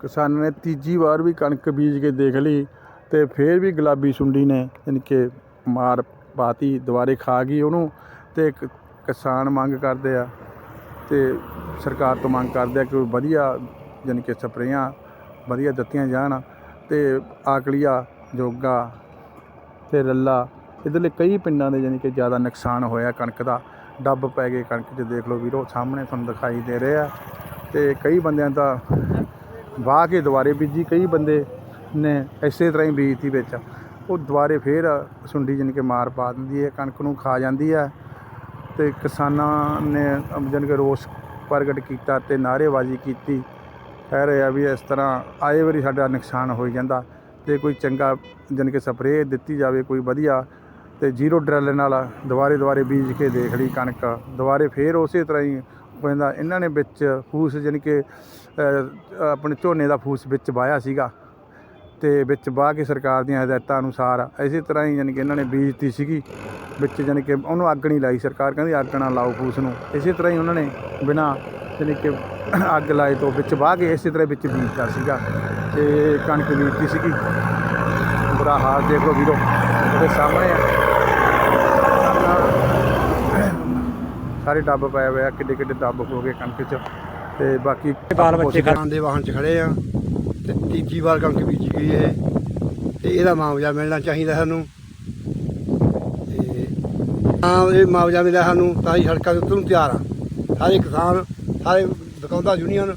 ਕਿਸਾਨਾਂ ਨੇ ਤੀਜੀ ਵਾਰ ਵੀ ਕਣਕ ਬੀਜ ਕੇ ਦੇਖ ਲਈ ਤੇ ਫੇਰ ਵੀ ਗੁਲਾਬੀ ਸੁੰਡੀ ਨੇ, ਯਾਨੀ ਕਿ ਮਾਰ ਪਾਤੀ, ਦੁਬਾਰੇ ਖਾ ਗਈ ਉਹਨੂੰ ਤੇ ਕ- ਕਿਸਾਨ ਮੰਗ ਕਰਦੇ ਆ ਤੇ ਸਰਕਾਰ ਤੋਂ ਮੰਗ ਕਰਦੇ ਆ ਕਿ ਕੋਈ ਵਧੀਆ, ਯਾਨੀ ਕਿ ਸਪਰੇਆਂ ਵਧੀਆ ਦਿੱਤੀਆਂ ਜਾਣ ਤੇ ਆਕਲੀਆ, ਜੋਗਾ ਤੇ ਰੱਲਾ ਇਧਰਲੇ ਕਈ ਪਿੰਡਾਂ ਦੇ ਯਾਨੀ ਕਿ ਜ਼ਿਆਦਾ ਨੁਕਸਾਨ ਹੋਇਆ ਕਣਕ ਦਾ। ਡੱਬ ਪੈ ਗਏ ਕਣਕ 'ਚ, ਦੇਖ ਲਓ ਵੀਰੋ, ਸਾਹਮਣੇ ਤੁਹਾਨੂੰ ਦਿਖਾਈ ਦੇ ਰਿਹਾ ਤੇ ਕਈ ਬੰਦਿਆਂ ਦਾ ਵਾਹ ਕੇ ਦੁਬਾਰੇ ਬੀਜੀ ਕਈ ਬੰਦੇ ਨੇ ਇਸੇ ਤਰ੍ਹਾਂ ਹੀ ਬੀਜਤੀ ਵਿੱਚ। ਉਹ ਦੁਬਾਰੇ ਫੇਰ ਸੁੰਡੀ ਜਾਣੀ ਕਿ ਮਾਰ ਪਾ ਦਿੰਦੀ ਹੈ, ਕਣਕ ਨੂੰ ਖਾ ਜਾਂਦੀ ਹੈ ਤੇ ਕਿਸਾਨਾਂ ਨੇ ਜਾਣੀ ਕਿ ਰੋਸ ਪ੍ਰਗਟ ਕੀਤਾ ਤੇ ਨਾਅਰੇਬਾਜ਼ੀ ਕੀਤੀ। ਕਹਿ ਰਹੇ ਆ ਵੀ ਇਸ ਤਰ੍ਹਾਂ ਆਏ ਵਾਰੀ ਸਾਡਾ ਨੁਕਸਾਨ ਹੋਈ ਜਾਂਦਾ। ਤੇ ਕੋਈ ਚੰਗਾ ਜਾਣੀ ਕਿ ਸਪਰੇਅ ਦਿੱਤੀ ਜਾਵੇ, ਕੋਈ ਵਧੀਆ ਤੇ ਜ਼ੀਰੋ ਡਰਲ ਨਾਲ ਦੁਬਾਰੇ ਦੁਬਾਰੇ ਬੀਜ ਕੇ ਦੇਖ ਲਈ ਕਣਕ, ਦੁਬਾਰੇ ਫੇਰ ਉਸੇ ਤਰ੍ਹਾਂ ਹੀ ਪੈਂਦਾ। ਇਹਨਾਂ ਨੇ ਵਿੱਚ ਫੂਸ ਜਾਣੀ ਕਿ ਆਪਣੇ ਝੋਨੇ ਦਾ ਫੂਸ ਵਿੱਚ ਵਾਇਆ ਸੀਗਾ। ਤੇ ਵਿੱਚ ਵਾਹ ਕੇ ਸਰਕਾਰ ਦੀਆਂ ਹਦਾਇਤਾਂ ਅਨੁਸਾਰ ਇਸੇ ਤਰ੍ਹਾਂ ਹੀ ਯਾਨੀ ਕਿ ਇਹਨਾਂ ਨੇ ਬੀਜਤੀ ਸੀਗੀ। ਵਿੱਚ ਯਾਨੀ ਕਿ ਉਹਨੂੰ ਅੱਗ ਨਹੀਂ ਲਾਈ। ਸਰਕਾਰ ਕਹਿੰਦੀ ਅੱਗ ਨਾ ਲਾਓ ਫੂਸ ਨੂੰ। ਇਸੇ ਤਰ੍ਹਾਂ ਹੀ ਉਹਨਾਂ ਨੇ ਬਿਨਾ ਯਾਨੀ ਕਿ ਅੱਗ ਲਾਏ ਤੋਂ ਵਿੱਚ ਵਾਹ ਕੇ ਇਸੇ ਤਰ੍ਹਾਂ ਵਿੱਚ ਬੀਜਤਾ ਸੀਗਾ। ਤੇ ਕਣਕ ਬੀਜਤੀ ਸੀਗੀ। ਬੁਰਾ ਹਾਲ ਦੇਖ ਲਓ ਵੀਰੋ। ਉਹਦੇ ਸਾਹਮਣੇ ਆ। ਸਾਰੇ ਡੱਬ ਪਏ ਹੋਏ ਆ ਕਿੱਡੇ ਕਿੱਡੇ ਡੱਬ ਹੋ ਗਏ ਕਣਕ 'ਚ। ਤੇ ਬਾਕੀ ਬਾਲ ਬੱਚੇ ਦੇ ਵਾਹਨ 'ਚ ਖੜੇ ਆ ਤੇ ਤੀਜੀ ਵਾਰ ਕਣਕ ਬੀਜੀ ਗਈ ਇਹ ਤੇ ਇਹਦਾ ਮੁਆਵਜ਼ਾ ਮਿਲਣਾ ਚਾਹੀਦਾ ਸਾਨੂੰ। ਤੇ ਹਾਂ ਇਹ ਮੁਆਵਜ਼ਾ ਮਿਲਿਆ ਸਾਨੂੰ ਤਾਂ ਹੀ ਸੜਕਾਂ ਦੇ ਉੱਤਰ ਨੂੰ ਤਿਆਰ ਆ। ਸਾਰੇ ਕਿਸਾਨ ਸਾਰੇ ਦੁਕਾਨਦਾਰ ਯੂਨੀਅਨ।